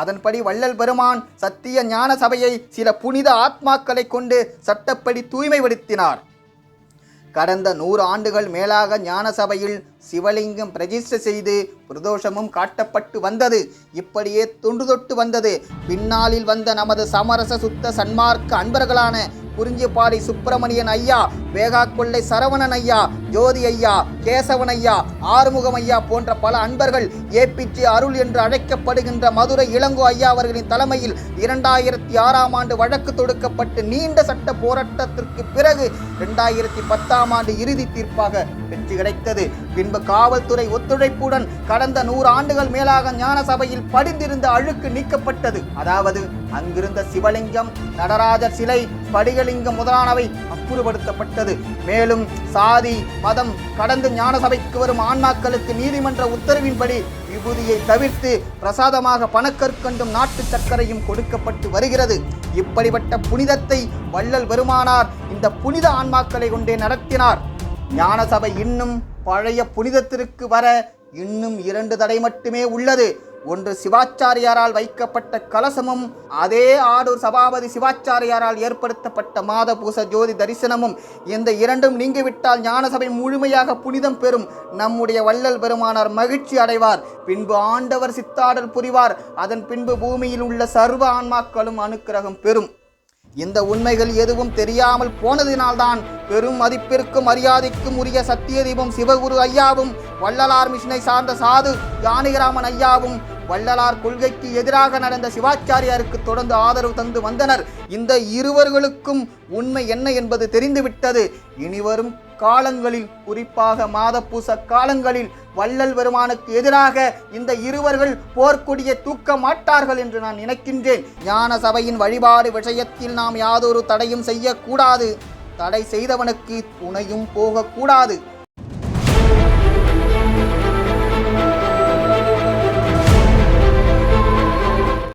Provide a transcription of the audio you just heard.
அதன்படி வள்ளல் பெருமான் சத்திய ஞான சபையை சில புனித ஆத்மாக்களை கொண்டு சட்டப்படி தூய்மைப்படுத்தினார் கடந்த நூறு ஆண்டுகள் மேலாக ஞான சபையில் சிவலிங்கம் பிரதிஷ்டை செய்து பிரதோஷமும் காட்டப்பட்டு வந்தது. இப்படியே தொன்று தொட்டு வந்தது. பின்னாளில் வந்த நமது சமரச சுத்த சன்மார்க்க அன்பர்களான குறிஞ்சிப்பாடி சுப்பிரமணியன் ஐயா வேகாக்கொள்ளை சரவணன் ஐயா ஜோதி ஐயா கேசவன் ஐயா ஆறுமுகம் ஐயா போன்ற பல அன்பர்கள் ஏபிஜே அருள் என்று அழைக்கப்படுகின்ற மதுரை இளங்கோ ஐயா அவர்களின் தலைமையில் இரண்டாயிரத்தி ஆறாம் ஆண்டு வழக்கு தொடுக்கப்பட்டு நீண்ட சட்ட போராட்டத்திற்கு பிறகு இரண்டாயிரத்தி பத்தாம் ஆண்டு இறுதி தீர்ப்பாக வெற்றி கிடைத்தது. பின்பு காவல்துறை ஒத்துழைப்புடன் கடந்த நூறு ஆண்டுகள் மேலாக ஞான சபையில் படிந்திருந்த அழுக்கு நீக்கப்பட்டது. அதாவது அங்கிருந்த சிவலிங்கம் நடராஜர் சிலை படிகலிங்கம் முதலானவை அப்புறப்படுத்தப்பட்டது. மேலும் சாதி மதம் கடந்து ஞான சபைக்கு வரும் ஆன்மாக்களுக்கு நீதிமன்ற உத்தரவின்படி விபூதியை தவிர்த்து பிரசாதமாக பணக்கற்கண்டும் நாட்டு சர்க்கரையும் கொடுக்கப்பட்டு வருகிறது. இப்படிப்பட்ட புனிதத்தை வள்ளல் பெருமானார் இந்த புனித ஆன்மாக்களை கொண்டே நடத்தினார். ஞான சபை இன்னும் பழைய புனிதத்திற்கு வர இன்னும் இரண்டு தடை மட்டுமே உள்ளது. ஒன்று சிவாச்சாரியாரால் வைக்கப்பட்ட கலசமும் அதே ஆடூர் சபாபதி சிவாச்சாரியாரால் ஏற்படுத்தப்பட்ட மாத பூச ஜோதி தரிசனமும் இந்த இரண்டும் நீங்கிவிட்டால் ஞானசபை முழுமையாக புனிதம் பெறும். நம்முடைய வள்ளல் பெருமானார் மகிழ்ச்சி அடைவார். பின்பு ஆண்டவர் சித்தாடல் புரிவார். அதன் பின்பு பூமியில் உள்ள சர்வ ஆன்மாக்களும் அனுக்கிரகம் பெறும். இந்த உண்மைகள் எதுவும் தெரியாமல் போனதினால்தான் பெரும் மதிப்பிற்கும் மரியாதைக்கும் உரிய சத்தியதீபம் சிவகுரு ஐயாவும் வள்ளலார் மிஷினை சார்ந்த சாது ஜானகிராமன் ஐயாவும் வள்ளலார் கொள்கைக்கு எதிராக நடந்த சிவாச்சாரியாருக்கு தொடர்ந்து ஆதரவு தந்து வந்தனர். இந்த இருவர்களுக்கும் உண்மை என்ன என்பது தெரிந்துவிட்டது. இனிவரும் காலங்களில் குறிப்பாக மாதப்பூச காலங்களில் வள்ளல் பெருமானுக்கு எதிராக இந்த இருவர்கள் போர்க்கொடியை தூக்க மாட்டார்கள் என்று நான் நினைக்கின்றேன். ஞான சபையின் வழிபாடு விஷயத்தில் நாம் யாதொரு தடையும் செய்யக்கூடாது. தடை செய்தவனுக்கு துணையும் போகக்கூடாது.